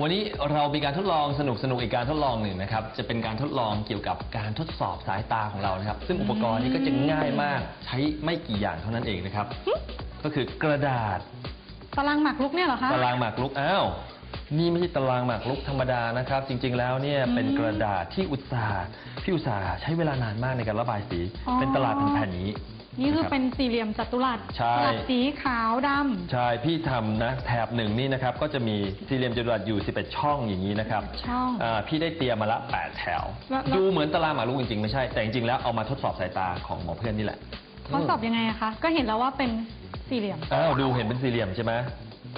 วันนี้เรามีการทดลองสนุกสนุกๆอีกการทดลองหนึ่งนะครับ จะเป็นการทดลองเกี่ยวกับการทดสอบสายตาของเรานะครับ ซึ่งอุปกรณ์นี้ก็จะง่ายมากใช้ไม่กี่อย่างเท่านั้นเองนะครับ ก็คือกระดาษ ตารางหมากรุกเนี่ยเหรอคะ ตารางหมากรุกอ้าวนี่ไม่ใช่ตารางหมากรุกธรรมดานะครับ จริง ๆ แล้วเนี่ยอืมเป็นกระดาษที่อุตสาห์พี่อุตสาห์ใช้เวลานานมากในการระบายสี อ๋อ เป็นตลาดแผ่นๆนี้ นี่คือนะรับเป็นสี่เหลี่ยมจัตุรัสใช่ สลับสีขาวดำ ใช่พี่ทำนะแถบหนึ่งนี่นะครับก็จะมีสี่เหลี่ยมจัตุรัสอยู่ 11 ช่องอย่างนี้นะครับช่องอ่าพี่ได้เตรียมมาละ 8 แถว แล้วแล้ว ดูเหมือนตารางหมากรุกจริงๆ ไม่ใช่ แต่จริงๆแล้วเอามาทดสอบสายตาของหมอเพื่อนนี่แหละ เขาสอบยังไงอะคะ ก็เห็นแล้วว่าเป็นสี่เหลี่ยม อ้าวดูเห็นเป็นสี่เหลี่ยมใช่ไหม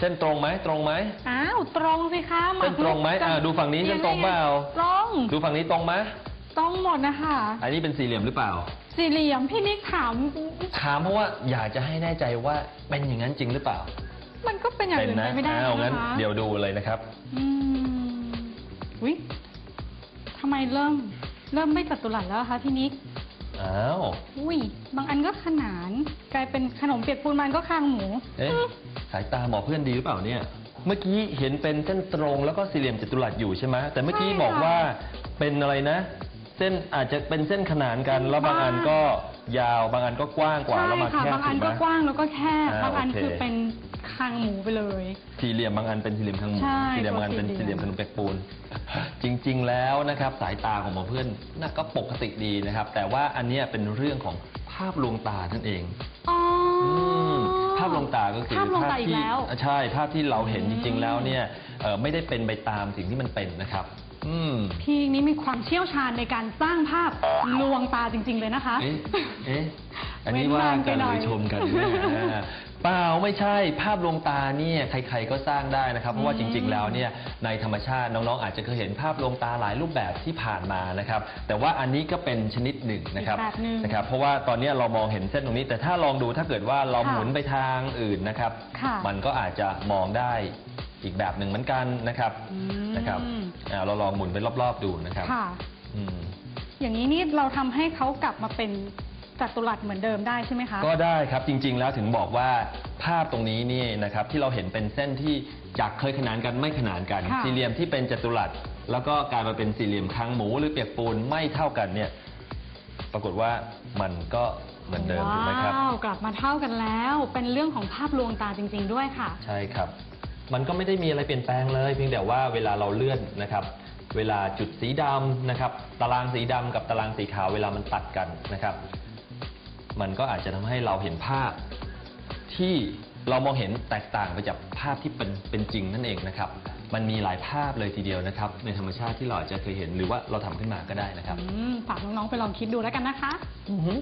เส้นตรงไหมตรงไหมอ้าว ตรงสิคะหมากเส้นตรงไหมอ่าดูฝั่งนี้เส้นตรงเปล่าตรงดูฝั่งนี้ตรงไหมตรงหมดนะคะอันนี้เป็นสี่เหลี่ยมหรือเปล่า สี่เหลี่ยมพี่นิกถาม ถามเพราะว่าอยากจะให้แน่ใจว่าเป็นอย่างนั้นจริงหรือเปล่า มันก็เป็นอย่างเป็นอื่นนะไปไม่ได้อ้าวงั้นนะคะเดี๋ยวดูเลยนะครับ อืมวิทำไมเริ่ม เริ่มไม่จัตุรัสแล้วอะคะพี่นิกอ้าว อุ้ยบางอัน ก็ขนาน กลายเป็นขนมเปียกปูนมันก็คางหมู เอ๊ะสายตาหมอเพื่อนดีหรือเปล่าเนี่ย เมื่อกี้เห็นเป็นเส้นตรงแล้วก็สี่เหลี่ยมจัตุรัสอยู่ใช่ไหมแต่เมื่อกี้ใช่ค่ะบอกว่าเป็นอะไรนะ เส้นอาจจะเป็นเส้นขนานกันแล้วบางอันก็ ยาว บางอันก็กว้างกว่าใช่แล้วมาค่ะ แคบบางอันถูกไหมก็กว้างแล้วก็แคบอ่าบางอันโอเค คือเป็นคางหมูไปเลย สี่เหลี่ยมบางอันเป็นสี่เหลี่ยมทางหมูใช่สี่เหลี่ยมบางอันเป็นตัวสี่สี่เหเหลี่ลี่ยยมมขนมเปียกปูน จริง ๆ แล้วนะครับสายตาของหมอเพื่อนน่าก็ปกติดีนะครับ แต่ว่าอันเนี้ยเป็นเรื่องของภาพลวงตานั่นเองอ๋ออ มภาพลวงตาก็คือภาพลวงตาอีกที่แล้ว ใช่ภาพที่เราเห็นอืจมริง ๆ แล้วเนี่ยเอ่อไม่ได้เป็นไปตามสิ่งที่มันเป็นนะครับ อืมพี่นี่มีความเชี่ยวชาญในการสร้างภาพลวงตาจริง ๆ เลยนะคะ เอ๊ะเอ๊ะอันนี้เว้นว่าว่างกันไปหน่หอยรือชมกันเนี่ยเปล่าไม่ใช่ภาพลวงตาเนี่ยใคร ๆ ก็สร้างได้นะครับ เพราะว่าจริง ๆ แล้วเนี่ยในธรรมชาติน้องๆ อาจจะเคยเห็นภาพลวงตาหลายรูปแบบที่ผ่านมานะครับ แต่ว่าอันนี้ก็เป็นชนิดหนึ่งนะครับอีกแบบหนึ่งนะครับ เพราะว่าตอนเนี้ยเรามองเห็นเส้นตรงนี้ แต่ถ้าลองดูถ้าเกิดว่าเราค่ะหมุนไปทางอื่นนะครับ ค่ะ มันก็อาจจะมองได้ อีกแบบหนึ่งเหมือนกันนะครับอืมนะครับอ่าเราลองหมุนไปรอบๆดูนะครับค่ะ อืมอย่างนี้นี่เราทำให้เขากลับมาเป็นจัตุรัสเหมือนเดิมได้ใช่ไหมคะก็ได้ครับจริง ๆ แล้วถึงบอกว่าภาพตรงนี้นี่นะครับที่เราเห็นเป็นเส้นที่จากเคยขนานกันไม่ขนานกันค่ะสี่เหลี่ยมที่เป็นจัตุรัสแล้วก็กลายมาเป็นสี่เหลี่ยมคางหมูหรือเปียกปูนไม่เท่ากันเนี่ยปรากฏว่ามันก็เหมือนเดิมถูกไหมครับ ว้าวกลับมาเท่ากันแล้ว เป็นเรื่องของภาพลวงตาจริง ๆ ด้วยค่ะ ใช่ครับ มันก็ไม่ได้มีอะไรเปลี่ยนแปลงเลย เพียงแต่ว่าเวลาเราเลื่อนนะครับ เวลาจุดสีดำนะครับ ตารางสีดำกับตารางสีขาวเวลามันตัดกันนะครับ มันก็อาจจะทำให้เราเห็นภาพที่เรามองเห็นแตกต่างไปจากภาพที่เป็นเป็นจริงนั่นเองนะครับ มันมีหลายภาพเลยทีเดียวนะครับ ในธรรมชาติที่เราอาจจะเคยเห็นหรือว่าเราทำขึ้นมาก็ได้นะครับ อืมฝากน้องๆไปลองคิดดูแล้วกันนะคะ อือฮึ